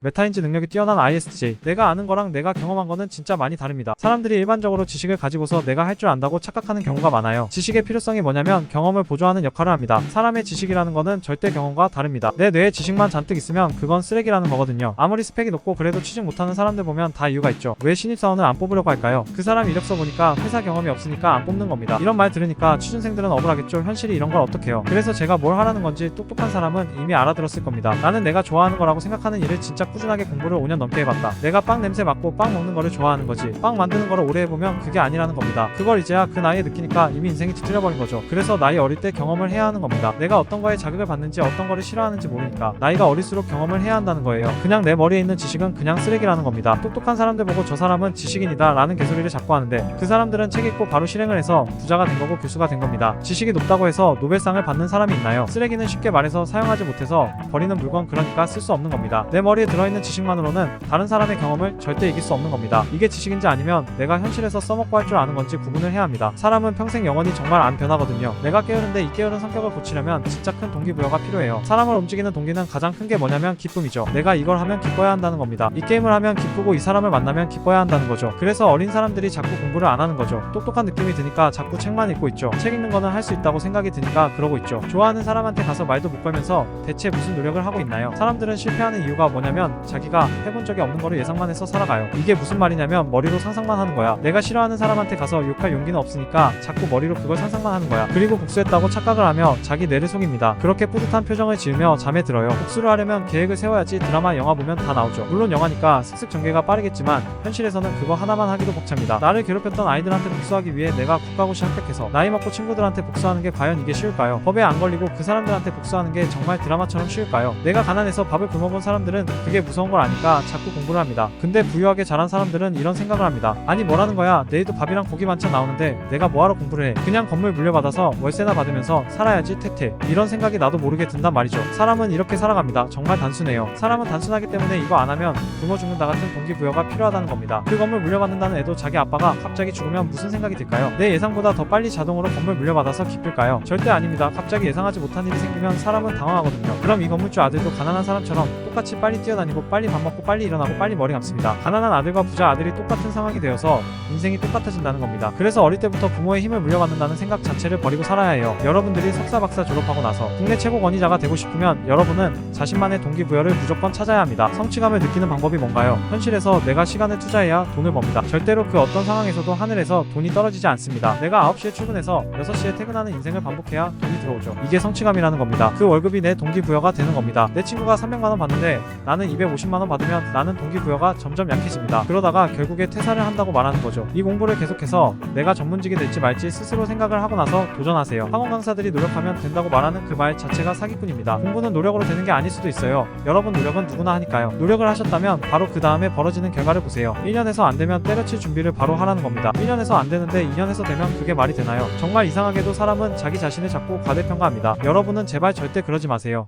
메타인지 능력이 뛰어난 ISTJ. 내가 아는 거랑 내가 경험한 거는 진짜 많이 다릅니다. 사람들이 일반적으로 지식을 가지고서 내가 할 줄 안다고 착각하는 경우가 많아요. 지식의 필요성이 뭐냐면 경험을 보조하는 역할을 합니다. 사람의 지식이라는 거는 절대 경험과 다릅니다. 내 뇌에 지식만 잔뜩 있으면 그건 쓰레기라는 거거든요. 아무리 스펙이 높고 그래도 취직 못하는 사람들 보면 다 이유가 있죠. 왜 신입사원을 안 뽑으려고 할까요? 그 사람 이력서 보니까 회사 경험이 없으니까 안 뽑는 겁니다. 이런 말 들으니까 취준생들은 억울하겠죠. 현실이 이런 걸 어떡해요. 그래서 제가 뭘 하라는 건지 똑똑한 사람은 이미 알아들었을 겁니다. 나는 내가 좋아하는 거라고 생각하는 일을 진짜 꾸준하게 공부를 5년 넘게 해봤다. 내가 빵 냄새 맡고 빵 먹는 거를 좋아하는 거지. 빵 만드는 거를 오래 해보면 그게 아니라는 겁니다. 그걸 이제야 그 나이에 느끼니까 이미 인생이 뒤틀려버린 거죠. 그래서 나이 어릴 때 경험을 해야 하는 겁니다. 내가 어떤 거에 자극을 받는지 어떤 거를 싫어하는지 모르니까 나이가 어릴수록 경험을 해야 한다는 거예요. 그냥 내 머리에 있는 지식은 그냥 쓰레기라는 겁니다. 똑똑한 사람들 보고 저 사람은 지식인이다 라는 개소리를 자꾸 하는데 그 사람들은 책 읽고 바로 실행을 해서 부자가 된 거고 교수가 된 겁니다. 지식이 높다고 해서 노벨상을 받는 사람이 있나요? 쓰레기는 쉽게 말해서 사용하지 못해서 버리는 물건 그러니까 쓸 수 없는 겁니다. 내 머리에 들어 있는 지식만으로는 다른 사람의 경험을 절대 이길 수 없는 겁니다. 이게 지식인지 아니면 내가 현실에서 써먹고 할 줄 아는 건지 구분을 해야 합니다. 사람은 평생 영원히 정말 안 변하거든요. 내가 깨우는데 이 깨우는 성격을 고치려면 진짜 큰 동기부여가 필요해요. 사람을 움직이는 동기는 가장 큰 게 뭐냐면 기쁨이죠. 내가 이걸 하면 기뻐야 한다는 겁니다. 이 게임을 하면 기쁘고 이 사람을 만나면 기뻐야 한다는 거죠. 그래서 어린 사람들이 자꾸 공부를 안 하는 거죠. 똑똑한 느낌이 드니까 자꾸 책만 읽고 있죠. 책 읽는 거는 할 수 있다고 생각이 드니까 그러고 있죠. 좋아하는 사람한테 가서 말도 못 걸면서 대체 무슨 노력을 하고 있나요? 사람들은 실패하는 이유가 뭐냐면 자기가 해본 적이 없는 거를 예상만 해서 살아가요. 이게 무슨 말이냐면 머리로 상상만 하는 거야. 내가 싫어하는 사람한테 가서 욕할 용기는 없으니까 자꾸 머리로 그걸 상상만 하는 거야. 그리고 복수했다고 착각을 하며 자기 뇌를 속입니다. 그렇게 뿌듯한 표정을 지으며 잠에 들어요. 복수를 하려면 계획을 세워야지 드라마 영화 보면 다 나오죠. 물론 영화니까 슥슥 전개가 빠르겠지만 현실에서는 그거 하나만 하기도 벅찹니다. 나를 괴롭혔던 아이들한테 복수하기 위해 내가 국가고시 합격해서 나이 먹고 친구들한테 복수하는 게 과연 이게 쉬울까요? 법에 안 걸리고 그 사람들한테 복수하는 게 정말 드라마처럼 쉬울까요? 내가 가난해서 밥을 굶어본 사람들은 그게 무서운 걸 아니까 자꾸 공부를 합니다. 근데 부유하게 자란 사람들은 이런 생각을 합니다. 아니 뭐라는 거야? 내일도 밥이랑 고기 반찬 나오는데 내가 뭐하러 공부를 해? 그냥 건물 물려받아서 월세나 받으면서 살아야지 퇴퇴. 이런 생각이 나도 모르게 든단 말이죠. 사람은 이렇게 살아갑니다. 정말 단순해요. 사람은 단순하기 때문에 이거 안 하면 굶어 죽는다 같은 동기부여가 필요하다는 겁니다. 그 건물 물려받는다는 애도 자기 아빠가 갑자기 죽으면 무슨 생각이 들까요? 내 예상보다 더 빨리 자동으로 건물 물려받아서 기쁠까요? 절대 아닙니다. 갑자기 예상하지 못한 일이 생기면 사람은 당황하거든요. 그럼 이 건물주 아들도 가난한 사람처럼 똑같이 빨리 뛰어 다니고 빨리 밥 먹고 빨리 일어나고 빨리 머리 감습니다. 가난한 아들과 부자 아들이 똑같은 상황이 되어서 인생이 똑같아진다는 겁니다. 그래서 어릴 때부터 부모의 힘을 물려받는다는 생각 자체를 버리고 살아야 해요. 여러분들이 석사 박사 졸업하고 나서 국내 최고 권위자가 되고 싶으면 여러분은 자신만의 동기부여를 무조건 찾아야 합니다. 성취감을 느끼는 방법이 뭔가요? 현실에서 내가 시간을 투자해야 돈을 법니다. 절대로 그 어떤 상황에서도 하늘에서 돈이 떨어지지 않습니다. 내가 9시에 출근해서 6시에 퇴근하는 인생을 반복해야 돈이 들어오죠. 이게 성취감이라는 겁니다. 그 월급이 내 동기부여가 되는 겁니다. 내 친구가 300만 원 받는데 나는 250만 원 받으면 나는 동기부여가 점점 약해집니다. 그러다가 결국에 퇴사를 한다고 말하는 거죠. 이 공부를 계속해서 내가 전문직이 될지 말지 스스로 생각을 하고 나서 도전하세요. 학원 강사들이 노력하면 된다고 말하는 그 말 자체가 사기꾼입니다. 공부는 노력으로 되는 게 아닐 수도 있어요. 여러분 노력은 누구나 하니까요. 노력을 하셨다면 바로 그 다음에 벌어지는 결과를 보세요. 1년에서 안 되면 때려칠 준비를 바로 하라는 겁니다. 1년에서 안 되는데 2년에서 되면 그게 말이 되나요? 정말 이상하게도 사람은 자기 자신을 자꾸 과대평가합니다. 여러분은 제발 절대 그러지 마세요.